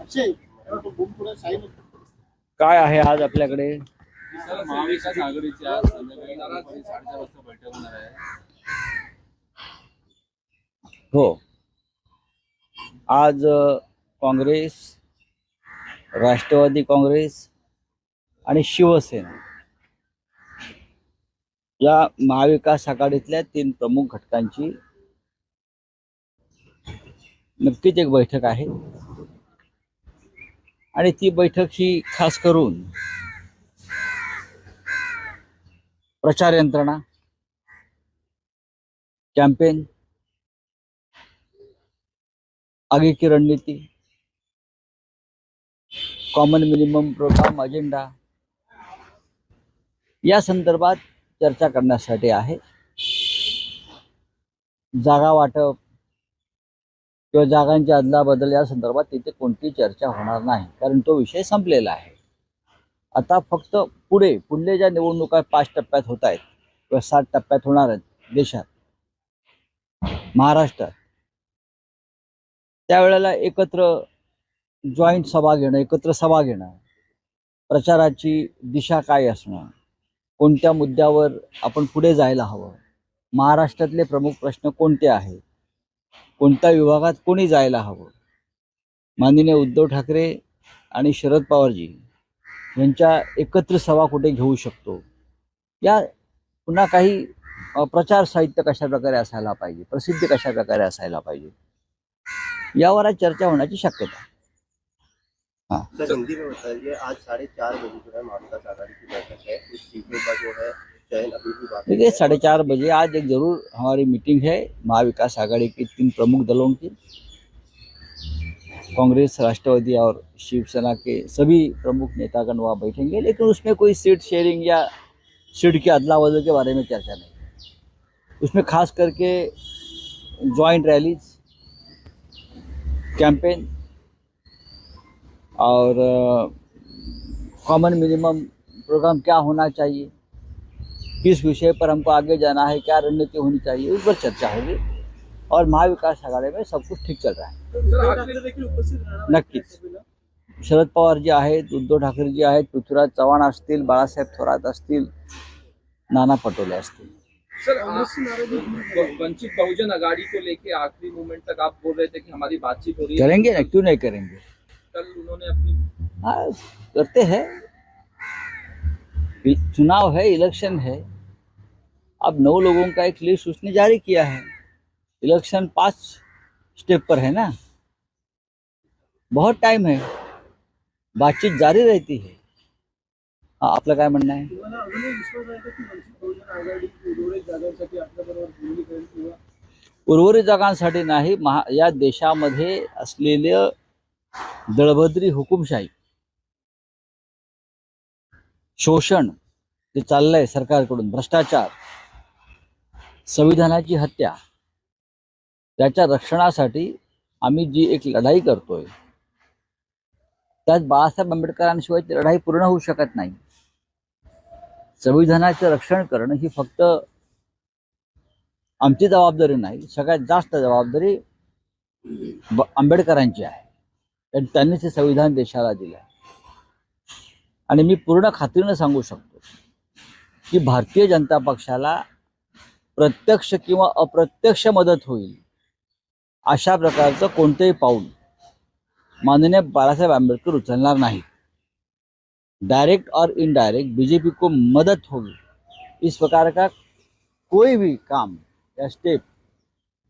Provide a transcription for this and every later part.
अक्षय काय आहे आज आपल्याकडे? महाविकास आघाडीची आज संध्याकाळी साडेचार वाजता बैठक होणार आहे हो आज काँग्रेस राष्ट्रवादी काँग्रेस आणि शिवसेना या महाविकास आघाडीतल्या तीन प्रमुख घटकांची नक्कीच एक बैठक आहे. आणि ती बैठक ही खास करून प्रचार यंत्रणा कॅम्पेन आगे की रणनीती कॉमन मिनिमम प्रोग्राम अजेंडा या संदर्भात चर्चा करण्यासाठी आहे. जागा वाटप किंवा जागांची अदलाबदल या संदर्भात तिथे कोणती चर्चा होणार नाही. कारण तो विषय संपलेला आहे. आता फक्त पुढे पुढले ज्या निवडणुका पाच टप्प्यात होत आहेत किंवा सात टप्प्यात होणार आहेत देशात महाराष्ट्रात त्यावेळेला एकत्र जॉईंट सभा घेणं एकत्र सभा घेणं प्रचाराची दिशा काय असणं कोणत्या मुद्द्यावर आपण पुढे जायला हवं महाराष्ट्रातले प्रमुख प्रश्न कोणते आहेत कोणत्या विभागात कोणी जायला हवं? माननीय उद्धव ठाकरे आणि शरद पवारजी यांच्या एकत्र सभा कुठे घेऊ शकतो? या पुन्हा काही प्रचार साहित्य कशा प्रकारे असायला पाहिजे? प्रसिद्धी कशा प्रकारे असायला पाहिजे? यावर आज चर्चा होण्याची शक्यता आहे. सर हिंदी में बताइए आज साढ़े चार बजे जो है महाविकास आघाड़ी की बैठक है। इस सीटों का जो है देखिए, साढ़े चार बजे आज एक ज़रूर हमारी मीटिंग है महाविकास आघाड़ी की तीन प्रमुख दलों की। कांग्रेस, राष्ट्रवादी और शिवसेना के सभी प्रमुख नेतागण वहाँ बैठेंगे, लेकिन उसमें कोई सीट शेयरिंग या सीट के अदला बदल के बारे में चर्चा नहीं। उसमें खास करके जॉइंट रैलीज कैंपेन और कॉमन मिनिमम प्रोग्राम क्या होना चाहिए? किस विषय पर हमको आगे जाना है क्या रणनीति होनी चाहिए उस पर चर्चा होगी। और महाविकास आघाडी में सब कुछ ठीक चल रहा है। नक्कीच। शरद पवार जे आहेत उद्धव ठाकरे जे आहेत पृथ्वीराज चव्हाण असतील बाळासाहेब थोरात असतील नाना पटोले असतील। सर वंचित बहुजन आघाड़ी को लेके आखिरी मोमेंट तक आप बोल रहे थे कि हमारी बातचीत हो रही है। करेंगे ना? क्यों नहीं करेंगे? कल उन्होंने अपनी हाँ करते हैं। चुनाव है इलेक्शन है। अब नौ लोगों का एक लिस्ट उसने जारी किया है। इलेक्शन पाँच स्टेप पर है ना? बहुत टाइम है। बातचीत जारी रहती है। हाँ आपलं काय म्हणणं आघाडी उर्वरित जागांसाठी नाही, महा, या देशामध्ये हुकुमशाही शोषण जे चाललंय सरकारकडून भ्रष्टाचार संविधानाची हत्या त्याच्या रक्षणासाठी आम्ही जी एक लढाई करतोय त्यात बाळासाहेब आंबेडकरांशिवाय ती लढाई पूर्ण होऊ शकत नाही. संविधानाचं रक्षण करणं ही फक्त आमची जबाबदारी नाही सगळ्यात जास्त जबाबदारी आंबेडकरांची आहे. कारण त्यांनीच हे संविधान देशाला दिलं आहे मी पूर्ण खात्रीनं सांगू शकतो की भारतीय जनता पक्षाला प्रत्यक्ष किंवा अप्रत्यक्ष मदत होईल अशा प्रकारचं कोणतंही पाऊल माननीय बाळासाहेब आंबेडकर उचलणार नाही. डायरेक्ट और इनडायरेक्ट बीजेपी को मदद होगी इस प्रकार का कोई भी काम या स्टेप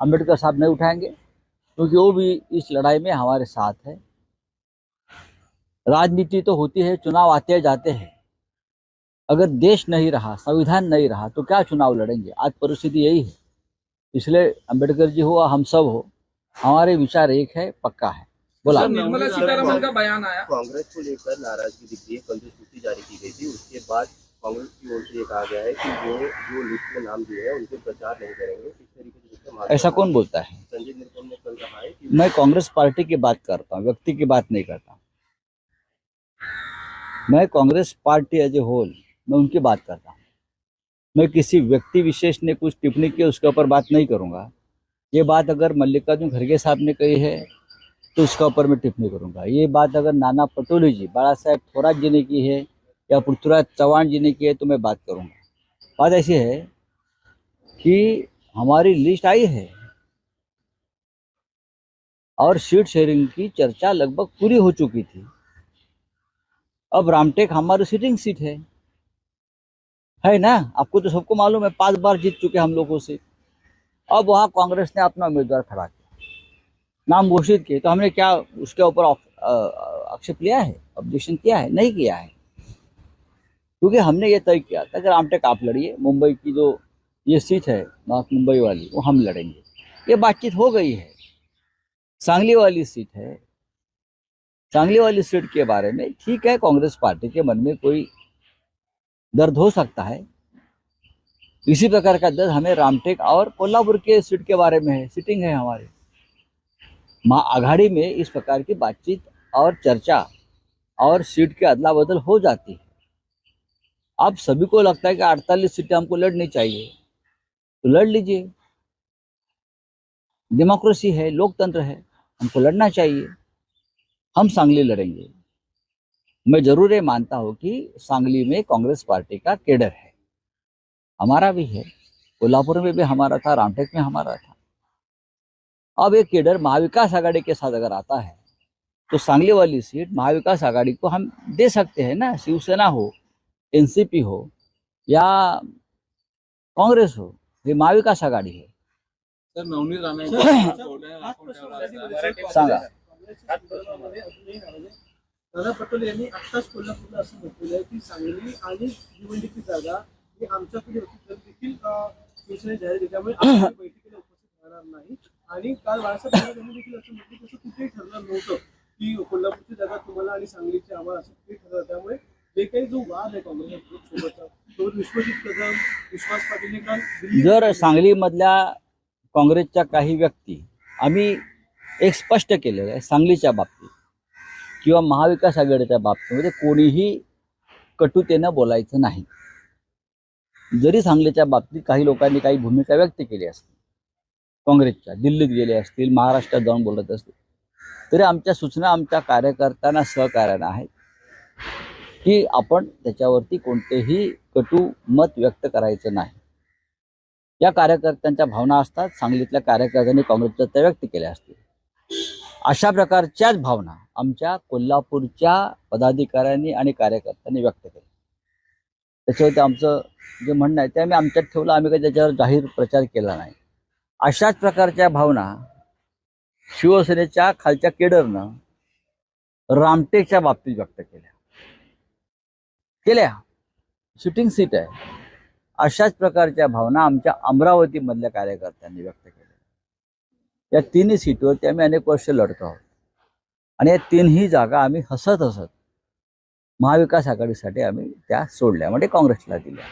अंबेडकर साहब नहीं उठाएँगे, क्योंकि वो भी इस लड़ाई में हमारे साथ है। राजनीति तो होती है चुनाव आते जाते हैं। अगर देश नहीं रहा संविधान नहीं रहा तो क्या चुनाव लड़ेंगे? आज परिस्थिति यही है। इसलिए अंबेडकर जी हो हम सब हो हमारे विचार एक है पक्का है। बोला। निर्मला सीतारमन का बयान आया। कांग्रेस को लेकर नाराज़गी दिख रही है कल जो सूची जारी की गई थी। उसके बाद कांग्रेस की ओर से ये कहा गया है कि वो जो लिस्ट में नाम दिए हैं उनके प्रचार नहीं करेंगे। इस तरीके से ऐसा कौन बोलता है? संजय निरुपम ने कल कहा है कि मैं कांग्रेस पार्टी की बात करता हूँ व्यक्ति की बात नहीं करता। मैं Congress party as a whole, मैं उनकी बात करता हूँ। मैं किसी व्यक्ति विशेष ने कुछ टिप्पणी की, उसके ऊपर बात नहीं करूँगा। ये बात अगर मल्लिकार्जुन खड़गे साहब ने कही है तो उसका ऊपर मैं टिप्पणी करूँगा। ये बात अगर नाना पटोले जी बाला साहेब थोरात जी ने की है, या पृथ्वीराज चौहान जी ने की है तो मैं बात करूँगा। बात ऐसी है कि हमारी लिस्ट आई है और सीट शेयरिंग की चर्चा लगभग पूरी हो चुकी थी। अब रामटेक हमारी सिटिंग सीट है। है ना? आपको तो सबको मालूम है, पाँच बार जीत चुके हम लोगों से। अब वहाँ कांग्रेस ने अपना उम्मीदवार खड़ा किया। नाम घोषित किए। तो हमने क्या, उसके ऊपर आक्षेप लिया है? ऑब्जेक्शन किया है? नहीं किया है। क्योंकि हमने ये तय किया था कि रामटेक आप लड़िए। मुंबई की जो ये सीट है, नॉर्थ मुंबई वाली, वो हम लड़ेंगे। ये बातचीत हो गई है। सांगली वाली सीट है। सांगली वाली सीट के बारे में, ठीक है, कांग्रेस पार्टी के मन में कोई दर्द हो सकता है। इसी प्रकार का दर्द हमें रामटेक और कोल्हापुर के सीट के बारे में है सिटिंग है हमारे। माँ आघाड़ी में इस प्रकार की बातचीत और चर्चा और सीट के अदला बदल हो जाती है। अब सभी को लगता है कि अड़तालीस सीटें हमको लड़नी चाहिए। तो लड़ लीजिए। डेमोक्रेसी है, लोकतंत्र है, हमको लड़ना चाहिए। हम सांगली लड़ेंगे। मैं ज़रूर ये मानता हूँ कि सांगली में कांग्रेस पार्टी का केडर है। हमारा भी है। कोल्हापुर में भी हमारा था रामटेक में हमारा था। अब ये केडर महाविकास आघाड़ी के साथ अगर आता है तो सांगली वाली सीट महाविकास आघाड़ी को हम दे सकते हैं ना शिवसेना हो एनसीपी हो या कांग्रेस हो ये महाविकास आघाडी आहे सर नवनीत राणे सांगा. काँग्रेसमध्ये नाना पटोले यांनी आत्ताच कोल्हापूरला असं म्हटलेलं आहे की सांगली आणि भिवंडीची जागा ही आमच्याकडे होती तर देखील शिवसेने जाहीर केली. त्यामुळे आपण बैठकीला उपस्थित राहणार नाही. आणि काल बाळासाहेब यांनी देखील असं म्हटलं की असं कुठेही ठरलं नव्हतं की कोल्हापूरची जागा तुम्हाला आणि सांगलीची आम्हाला असं कुठेही ठरलं त्यामुळे जे काही जो वाद आहे काँग्रेस सोबतचा तो विश्वजित कदम विश्वास पाटील हे काल दिल्ली- जर सांगलीमधल्या काँग्रेसच्या काही व्यक्ती आम्ही एक स्पष्ट केलेलं आहे सांगलीच्या बाबतीत. किंवा महाविकास आघाडीच्या बाबतीमध्ये म्हणजे कोणीही कटुतेनं बोलायचं नाही. जरी सांगलीच्या बाबतीत काही लोकांनी काही भूमिका व्यक्त केली असते काँग्रेसच्या दिल्लीत गेले असतील महाराष्ट्रात जाऊन बोलत असतील तरी आमच्या सूचना आमच्या कार्यकर्त्यांना सहकार्यानं आहेत की आपण त्याच्यावरती कोणतेही कटू मत व्यक्त करायचं नाही. या कार्यकर्त्यांच्या भावना असतात सांगलीतल्या कार्यकर्त्यांनी काँग्रेसच्या त्या व्यक्त केल्या असतील. अशा प्रकारच्याच भावना आमच्या कोल्हापूरच्या पदाधिकाऱ्यांनी आणि कार्यकर्त्यांनी व्यक्त केल्या. त्याच्यावरती आमचं जे म्हणणं आहे ते आम्ही आमच्यात ठेवलं. आम्ही काही त्याच्यावर जाहीर प्रचार केला नाही. अशाच प्रकारच्या भावना शिवसेनेच्या खालच्या केडरनं रामटेकच्या बाबतीत व्यक्त केल्या. केल्या. शूटिंग सीट आहे. अशाच प्रकारच्या भावना आमच्या अमरावतीमधल्या कार्यकर्त्यांनी व्यक्त केल्या. या तिन्ही सीटवरती आम्ही अनेक वर्ष लढतो आहोत. आणि या तीनही जागा आम्ही हसत हसत महाविकास आघाडीसाठी आम्ही त्या सोडल्या म्हणजे काँग्रेसला दिल्या.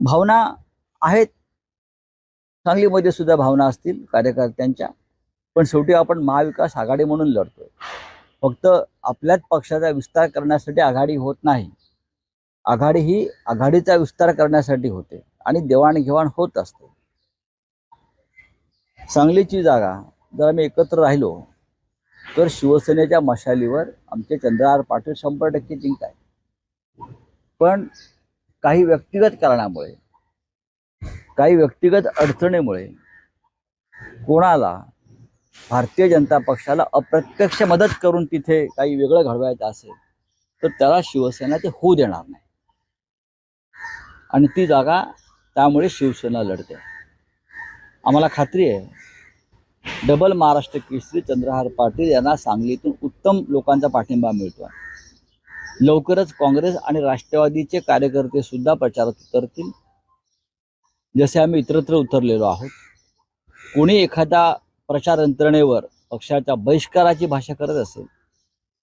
भावना आहेत. सांगलीमध्ये सुद्धा भावना असतील कार्यकर्त्यांच्या पण शेवटी आपण महाविकास आघाडी म्हणून लढतोय. फक्त आपल्याच पक्षाचा विस्तार करण्यासाठी आघाडी होत नाही. आघाडी ही आघाडीचा विस्तार करण्यासाठी होते आणि देवाणघेवाण होत असते. सांगलीची जागा जर आम्ही एकत्र राहिलो तर शिवसेनेच्या मशालीवर आमचे चंद्रहार पाटील शंभर टक्के जिंकाय पण काही व्यक्तिगत कारणामुळे काही व्यक्तिगत अडचणीमुळे कोणाला भारतीय जनता पक्षाला अप्रत्यक्ष मदत करून तिथे काही वेगळं घडवायचं असेल तर त्याला शिवसेना ते होऊ देणार नाही. आणि ती जागा त्यामुळे शिवसेना लढते. आम्हाला खात्री आहे. डबल महाराष्ट्र केसरी चंद्रहार पाटील यांना सांगलीतून उत्तम लोकांचा पाठिंबा मिळतो लवकरच काँग्रेस आणि राष्ट्रवादीचे कार्यकर्ते सुद्धा प्रचारात उतरतील. जसे आम्ही इतरत्र उतरलेलो आहोत. कोणी एखादा प्रचार यंत्रणेवर पक्षाच्या बहिष्काराची भाषा करत असेल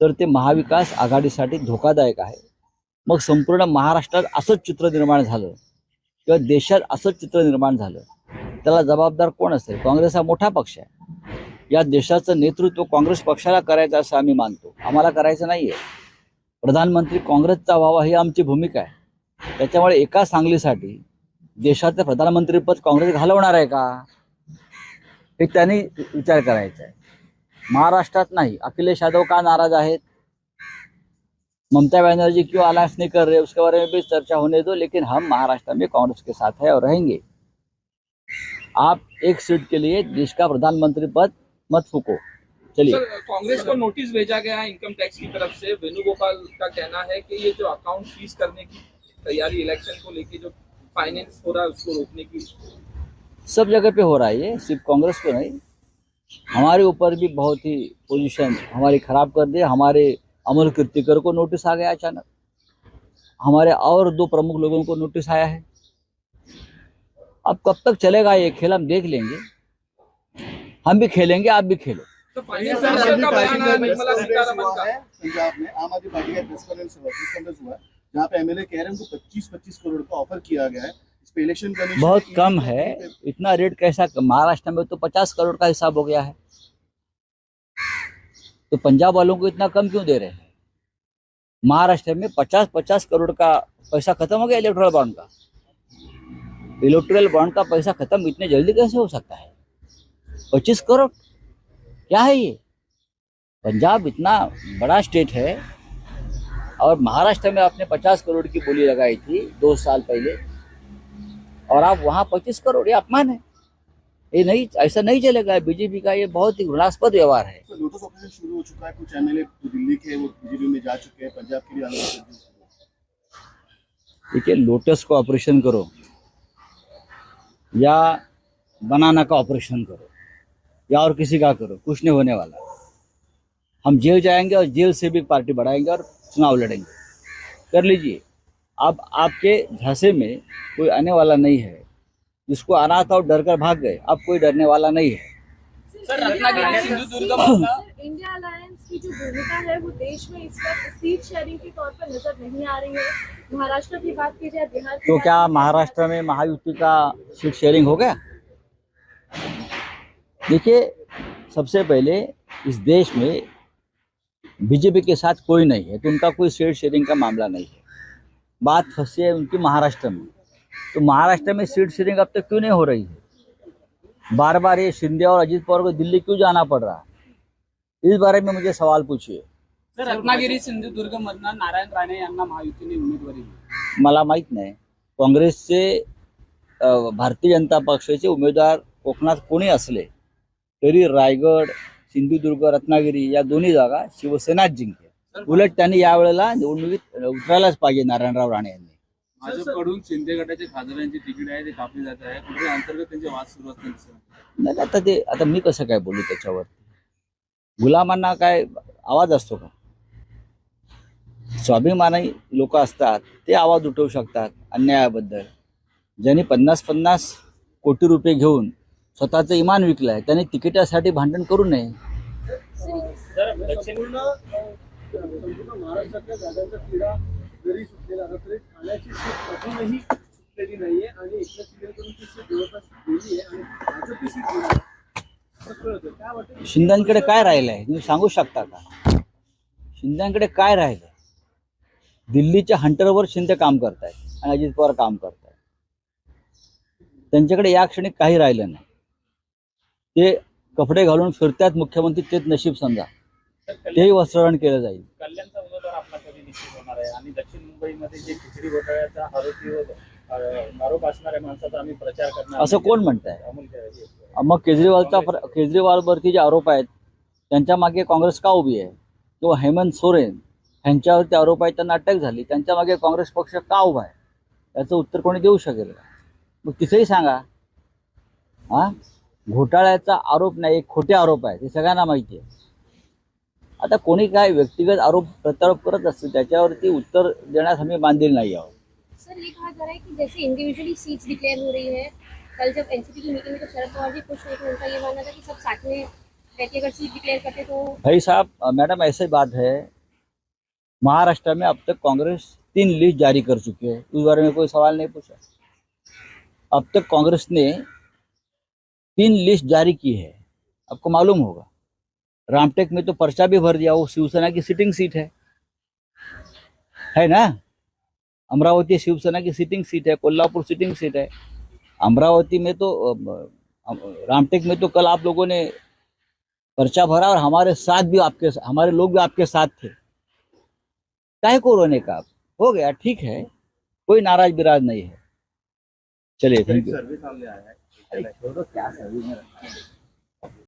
तर ते महाविकास आघाडीसाठी धोकादायक आहे. मग संपूर्ण महाराष्ट्रात असंच चित्र निर्माण झालं किंवा देशात असंच चित्र निर्माण झालं त्याला जबाबदार कोण असेल? काँग्रेस हा मोठा पक्ष आहे. या देशाचं नेतृत्व काँग्रेस पक्षाला करायचं असं आम्ही मानतो. आम्हाला करायचं नाही आहे प्रधानमंत्री काँग्रेसचा व्हावा ही आमची भूमिका आहे. त्याच्यामुळे एका सांगलीसाठी देशाचं प्रधानमंत्रीपद काँग्रेस घालवणार आहे का? हे त्यांनी विचार करायचा आहे. महाराष्ट्रात नाही. अखिलेश यादव का नाराज आहेत? ममता बॅनर्जी क्यों अलायंस नहीं कर रहे उसके बारे में भी चर्चा होने दो लेकिन हम महाराष्ट्र में कांग्रेस के साथ है और रहेंगे. आप एक सीट के लिए देश का प्रधानमंत्री पद मत फूको। चलिए। कांग्रेस को नोटिस भेजा गया है इनकम टैक्स की तरफ़ से। वेणुगोपाल का कहना है कि ये जो अकाउंट फ्रीज करने की तैयारी इलेक्शन को लेके जो फाइनेंस हो रहा है उसको रोकने की सब जगह पे हो रहा है ये सिर्फ़ कांग्रेस को नहीं। हमारे ऊपर भी बहुत ही पोजीशन हमारी खराब कर दी हमारे अमर कीर्तिकर को नोटिस आ गया अचानक। हमारे और दो प्रमुख लोगों को नोटिस आया है। अब कब तक चलेगा ये खेल हम देख लेंगे। हम भी खेलेंगे आप भी खेलो। तो आम फाइनेंस आदमी मिनिस्टर का पार्टी बयान का प्रेस निर्मला कॉन्फ्रेंस सीतारमन हुआ का पंजाब में आम आदमी पार्टी का प्रेस कॉन्फ्रेंस हुआ प्रेस कॉन्फ्रेंस हुआ जहाँ पे एमएलए कह रहे हैं उनको 25 25 करोड़ का ऑफ़र किया गया है। इस पे इलेक्शन कमीशन बहुत कम है इतना रेट कैसा महाराष्ट्र में तो पचास करोड़ का हिसाब हो गया है। तो पंजाब वालों को इतना कम क्यों दे रहे हैं? महाराष्ट्र में पचास पचास करोड़ का पैसा खत्म हो गया इलेक्ट्रल बॉन्ड का। इलेक्ट्रल बॉन्ड का पैसा खत्म इतने जल्दी कैसे हो सकता है? पच्चीस करोड़? क्या है ये? पंजाब इतना बड़ा स्टेट है और महाराष्ट्र में आपने पचास करोड़ की बोली लगाई थी दो साल पहले। और आप वहाँ पच्चीस करोड़ ये अपमान है। ये नहीं ऐसा नहीं चलेगा। बीजेपी का ये बहुत ही घृणास्पद व्यवहार है। तो लोटस ऑपरेशन शुरू हो चुका है। कुछ एमएलए दिल्ली के वो बीजेपी में जा चुके हैं। पंजाब के लिए हैं। देखिए लोटस का ऑपरेशन करो। या बनाना का ऑपरेशन करो या और किसी का करो कुछ नहीं होने वाला। हम जेल जाएँगे और जेल से भी पार्टी बढ़ाएँगे और चुनाव लड़ेंगे। कर लीजिए। अब आपके झांसे में कोई आने वाला नहीं है जिसको आना था और डर कर भाग गए अब कोई डरने वाला नहीं है। सर रत्नागिरी सिंधुदुर्ग जो भूमिका है वो देश में इस वक्त सीट शेयरिंग के तौर पर नज़र नहीं आ रही है। महाराष्ट्र की बात की जाए बिहार तो क्या महाराष्ट्र में महायुति का सीट शेयरिंग हो गया? देखिए सबसे पहले इस देश में बीजेपी के साथ कोई नहीं है तो उनका कोई सीट शेयरिंग का मामला नहीं है। बात फंसी है उनकी महाराष्ट्र में। तो महाराष्ट्र में सीट शेयरिंग अब तक क्यों नहीं हो रही है? बार बार ये शिंदे और अजीत पवार को दिल्ली क्यों जाना पड़ रहा है? इस बारे में मुझे सवाल पूछिए। तर रत्नागिरी सिंधुदुर्ग मधनं नारायण राणे यांना महायुतीने उमेदवारी दिली. मला माहीत नाही. काँग्रेसचे अ, भारतीय जनता पक्षाचे उमेदवार कोकणात कोणी असले तरी रायगड सिंधुदुर्ग रत्नागिरी या दोन्ही जागा शिवसेनाच जिंकेल उलट त्यांनी यावेळेला निवडणुकीत उतरायलाच पाहिजे नारायणराव राणे यांनी. भाजपकडून शिंदे गटाच्या खासदारांची तिकीट आहे ते कापली जात आहे. कुठे अंतर्गत त्यांचे वाद सुरू आहे. नाही आता ते आता मी कसं काय बोलू त्याच्यावर? गुलामांना काय आवाज असतो का? स्वाभिमानी लोक असतात ते आवाज उठवू शकतात अन्यायाबद्दल. ज्यांनी पन्नास पन्नास कोटी रुपये घेऊन स्वतःचं इमान विकलंय त्यांनी तिकिटासाठी भांडण करू नये. सीट आणि शिंद्यांकडे काय राहिलंय? तुम्ही सांगू शकता का? शिंद्यांकडे काय राहिलंय? दिल्लीच्या हंटरवर शिंदे काम करतायत आणि अजित पवार काम करतायत. त्यांच्याकडे या क्षणी काही राहिलं नाही. ते कपडे घालून फिरतात मुख्यमंत्री तेच नशीब समजा. तेही वस्त्रहरण केलं जाईल. कल्याणचा उमेदवार आपला कधी निश्चित होणार आहे? आणि दक्षिण मुंबईमध्ये जे खिचडी घोटाळ्याचा आरोपी व अ, आरोप असणाऱ्या माणसाचा आम्ही प्रचार करणार असं कोण म्हणताय? मग केजरीवालचा केजरीवालवरती जे आरोप आहेत त्यांच्या मागे काँग्रेस का उभी आहे? किंवा हेमंत सोरेन ह्यांच्यावरती आरोप आहेत त्यांना अटक झाली. त्यांच्या मागे काँग्रेस पक्ष का उभा आहे? याचं उत्तर कोणी देऊ शकेल का? मग तिथेही सांगा. हा? घोटाळ्याचा आरोप नाही एक खोटे आरोप आहे ते सगळ्यांना माहिती आहे. आता कोणी काय व्यक्तिगत आरोप प्रत्यारोप करत असतो त्याच्यावरती उत्तर देण्यास आम्ही बांधील नाही आहोत. सर एक हा जा की जैसे सीट्स डिक्लेअर हो रही है कल जब एनसीपी की मीटिंग में तो शरद पवार जी खुश नहीं थे उनका ये मानना था कि सब साथ में रहकर अगर सीट डिक्लेयर करते तो भाई साहब मैडम, ऐसी बात है, महाराष्ट्र में अब तक कांग्रेस तीन लिस्ट जारी कर चुकी है। उस बारे में कोई सवाल नहीं पूछा। अब तक कांग्रेस ने तीन लिस्ट जारी की है। आपको मालूम होगा, रामटेक में तो पर्चा भी भर दिया, वो शिवसेना की सिटिंग सीट है। है ना? अमरावती शिवसेना की सिटिंग सीट है, कोल्हापुर सिटिंग सीट है। अमरावती में तो रामटेक में तो कल आप लोगों ने पर्चा भरा और हमारे साथ भी आपके हमारे लोग भी आपके साथ थे। काहे को रोने का हो गया ठीक है कोई नाराज़ बिराज नहीं है। चलिए थैंक यू